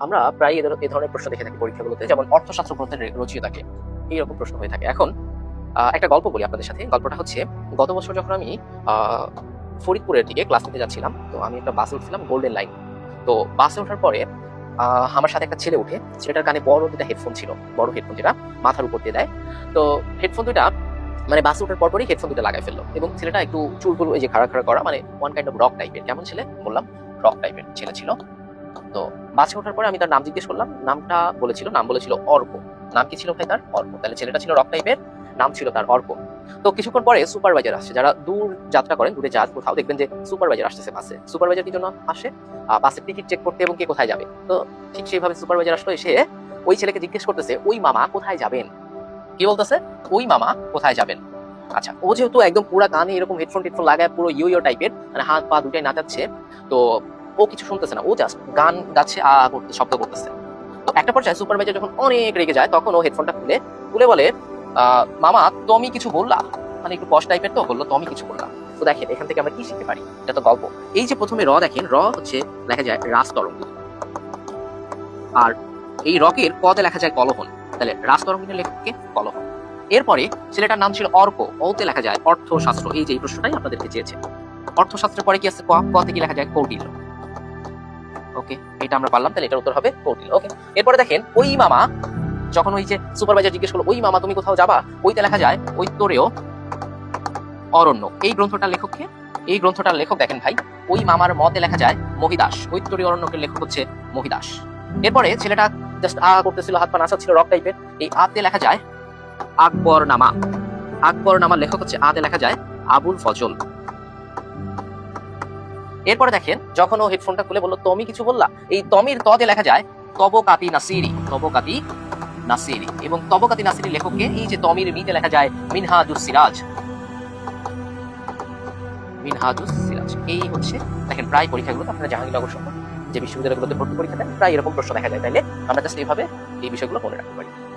আমরা প্রায় এ ধর- এ ধরনের প্রশ্ন দেখে থাকি পরীক্ষাগুলোতে, যেমন অর্থশাস্ত্র গ্রন্থের রচিতাকে এইরকম প্রশ্ন হয়ে থাকে। এখন একটা গল্প বলি আপনাদের সাথে। গল্পটা হচ্ছে, গত বছর যখন আমি ফরিদপুরের দিকে ক্লাস নিতে যাচ্ছিলাম, তো আমি একটা বাসে উঠছিলাম গোল্ডেন লাইন তো বাসে ওঠার পরে আমার সাথে একটা ছেলে উঠে, ছেলেটার কানে বড় দুটা হেডফোন ছিল, বড় হেডফোন যেটা মাথার উপর দিয়ে দেয়। তো হেডফোন দুটা মানে বাসে ওঠার পরপরই হেডফোন দুটো লাগাই ফেলল। এবং ছেলেটা একটু চুলগুলো এই যে খাড়া খাড়া করা মানে ওয়ান কাইন্ড অফ রক টাইপের কেমন ছেলে? বললাম রক টাইপের ছেলে ছিল। তো বাসে ওঠার পরে আমি তার নাম জিজ্ঞেস করলাম, নামটা বলেছিল, নাম বলেছিল অর্ক। নাম কি ছিল ভাই তার? অর্ক। তাহলে ছেলেটা ছিল রক টাইপের নাম ছিল তার অর্ক। তো কিছুক্ষণ পরে সুপারভাইজার আসছে, যারা দূর যাত্রা করেন, দূরে যান কোথাও, দেখবেন যে সুপারভাইজার আসতেছে বাসে সুপারভাইজার কি জন্য আসে? বাসের টিকিট চেক করতে এবং কে কোথায় যাবে। তো ঠিক সেইভাবে সুপারভাইজার আসলো, এসে ওই ছেলেকে জিজ্ঞেস করতেছে, ওই মামা কোথায় যাবেন? কি বলতেছে? ওই মামা কোথায় যাবেন? আচ্ছা ও যেহেতু একদম পুরো কানে এরকম হেডফোন টেডফোন লাগায়, পুরো ইউ ইউ টাইপের মানে হাত পা দুটাই নাচাচ্ছে, তো ও কিছু শুনতেছে না, ও জাস্ট গান গাচ্ছে, আ করতে, শব্দ করতেছে। তো একটা পর্যায়ে সুপারভাইজার যখন অনেক রেগে যায়, তখন ও হেডফোনটা খুলে খুলে বলে মামা, তুমি কিছু বললা? মানে একটু কষ্ট টাইপের তো, বলল, তুমি কিছু বললা। তো দেখেন, এখান থেকে আমরা কি শিখতে পারি? এটা তো গল্প। এই যে প্রথমে র দেখেন, র হচ্ছে লেখা যায় রাস্তরঙ্গ আর এই রকের পদে লেখা যায় কলহন। তাহলে রাস্তরঙ্গের লেখককে কলহন। এরপরে ছেলেটার নাম ছিল অর্ক। ওতে লেখা যায় অর্থশাস্ত্র। এই যে প্রশ্নটাই আপনাদেরকে চেয়েছে। অর্থশাস্ত্রের পরে কি আছে? ক কি লেখা যায়? কৌটিল্য। ওকে, এটা আমরা পারলাম, তাহলে এটার উত্তর হবে কৌটিল্য ওকে। এরপরে দেখেন, ওই মামা, যখন ওই যে সুপারভাইজার জিজ্ঞেস করল, ওই মামা, তুমি কোথাও যাবা? ওইতে লেখা যায় ঐত্তরেয় অরণ্য। এই গ্রন্থটার লেখককে এই গ্রন্থটার লেখক দেখেন ভাই, ওই মামার মতে লেখা যায় মহিদাস। ঐত্তরীয় অরণ্যকের লেখক হচ্ছে মহিদাস। এরপরে ছেলেটা জাস্ট আ করতেছিল, হাত পা নাচাচ্ছিল রক টাইপের এই আতে লেখা যায় আকবর নামা আকবর নামার লেখক হচ্ছে আতে লেখা যায় আবুল ফজল। এরপরে দেখেন, যখন ও হেডফোনটা খুলে বলল, তুমি কিছু বললা? এই তমির তদে লেখা যায়, তবকাতি নাসিরি তবকাতি নাসিরি। এবং তবকাতি নাসিরি লেখককে এই যে তমির মিতে লেখা যায়, মিনহাজুস সিরাজ। মিনহাজুস সিরাজ। এই হচ্ছে, দেখেন, প্রায় পরীক্ষাগুলোতে আপনারা জাহাঙ্গীরনগর যে বিশ্ববিদ্যালয়গুলোতে ভর্তি পরীক্ষা দেন, প্রায় এরকম প্রশ্ন দেখা যায়। আমরা জাস্ট এইভাবে এই বিষয়গুলো মনে রাখতে পারি।